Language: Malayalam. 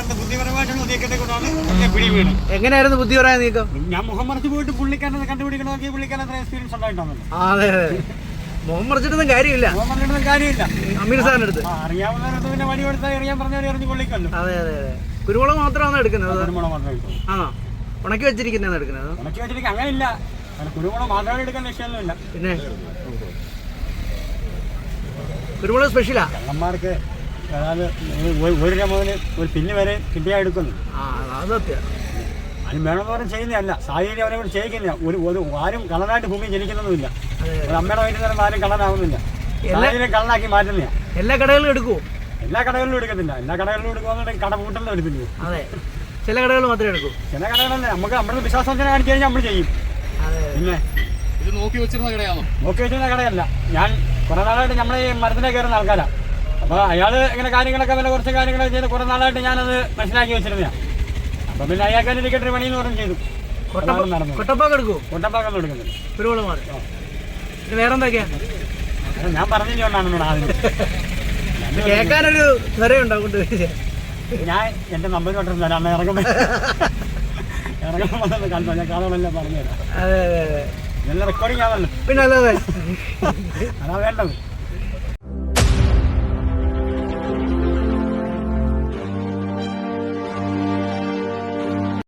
പുള്ളിക്കാരന്റെ ബുദ്ധിപരമായിട്ടുള്ള നീക്കത്തെ കൊണ്ടാണ് എന്നെ പിടി വീണ് എങ്ങനെയായിരുന്നു ബുദ്ധിപരമായ നീക്കം ഞാൻ മുഖം മറച്ച് പോയിട്ട് പുള്ളിക്കാരനെ കണ്ടുപിടിക്കണമെങ്കിൽ പുള്ളിക്കാരൻ അത്ര എക്സ്പീരിയൻസ് അതെ അതെ. മറിച്ചിട്ടൊന്നും കാര്യമില്ല. മുഖം മറച്ചിട്ടൊന്നും കാര്യമില്ല. അമീർ സാറിന്റെ അടുത്ത് ആ, അറിയാവുന്നവരടുത്ത് പിന്നെ വടി കൊടുത്താൽ അറിയാൻ കൊള്ളിക്കല്ലോ അതെ അതെ അതെ. കുരുമുളക് മാത്രമാണ് എടുക്കുന്നത് ആ കുരുമുളക് മാത്രമേ ആണോ ഉണക്കി വെച്ചിരിക്കുന്നതാണ് എടുക്കുന്നത് ഉണക്കി വെച്ചിട്ട് അങ്ങനെ കുരുമുളക് മാത്രമേ എടുക്കാൻ ലക്ഷ്യമൊന്നുമില്ല പിന്നെ? കുരുമുളക് സ്പെഷ്യലാ കള്ളന്മാർക്ക് അതായത് ഒരു- ഒരു രൂപ മുതൽ ഒരു പിന്ന് വരെ കിട്ടിയാൽ എടുക്കുന്നു. ആ അത് സത്യം. അതിന് വേണമെന്ന് പറഞ്ഞ് ചെയ്യുന്നതല്ല. സാഹചര്യം അവരെ കൂടെ ചെയ്യിക്കുന്നില്ല. ഒരു ഒരു ആരും കള്ളനായിട്ട് ഭൂമി ജനിക്കുന്നൊന്നുമില്ല. ഒരു അമ്മയുടെ വയറ്റിൽ നിന്ന് ആരും കള്ളനാവുന്നില്ല. സാഹചര്യം കള്ളനാക്കി മാറ്റുന്നില്ല. എല്ലാ കടകളിലും എടുക്കുമോ എല്ലാ കടകളിലും എടുക്കത്തില്ല. എല്ലാ കടകളിലും എടുക്കുവാന്നുണ്ടെങ്കിൽ കട കൂട്ടലിലും എടുത്തില്ല അതെ. ചില കടകൾ മാത്രമേ എടുക്കൂ. ചില കടകളല്ലേ നമുക്ക് നമ്മുടെ വിശ്വാസത്തിന് കാണിച്ചു കഴിഞ്ഞാൽ നമ്മൾ ചെയ്യും. അതെ പിന്നെ? ഇത് നോക്കി വെച്ചിരുന്ന കടയാണോ? നോക്കി വെച്ചിരുന്ന കടയല്ല. ഞാൻ കുറെ നാളായിട്ട് നമ്മളെ ഈ മരത്തിനെ കയറുന്ന ആൾക്കാരാണ് അപ്പോൾ അയാൾ ഇങ്ങനെ കാര്യങ്ങളൊക്കെ വില കുറച്ച് കാര്യങ്ങളൊക്കെ ചെയ്ത് കുറെ നാളായിട്ട് ഞാനത് മനസ്സിലാക്കി വെച്ചിരുന്നതാണ് അപ്പം പിന്നെ അയാൾക്ക് തന്നെ ടിക്കറ്റ് പണിയെന്ന് പറഞ്ഞു ചെയ്തു. കൊട്ടപ്പാക്ക് എടുക്കുമോ കൊട്ടപ്പാക്കൊന്നും എടുക്കുന്നില്ല കുരുമുളക് മാത്രം പിന്നെ വേറെന്തൊക്കെയാ? അത് ഞാൻ പറഞ്ഞുകൊണ്ടാണ് ആദ്യം. കേൾക്കാനൊരു കൊണ്ട് ഞാൻ എന്റെ നമ്പർ കൊണ്ടിരുന്ന അന്ന് ഇറങ്ങുമ്പോൾ ഇറങ്ങുമ്പോൾ കണ്ടോ? ഞാൻ കാണുമെല്ലാം പറഞ്ഞുതരാം അതെ അതെ അതെ. നല്ല റെക്കോർഡിംഗ് ആണല്ലോ. പിന്നെ അതാ വേണ്ടത്.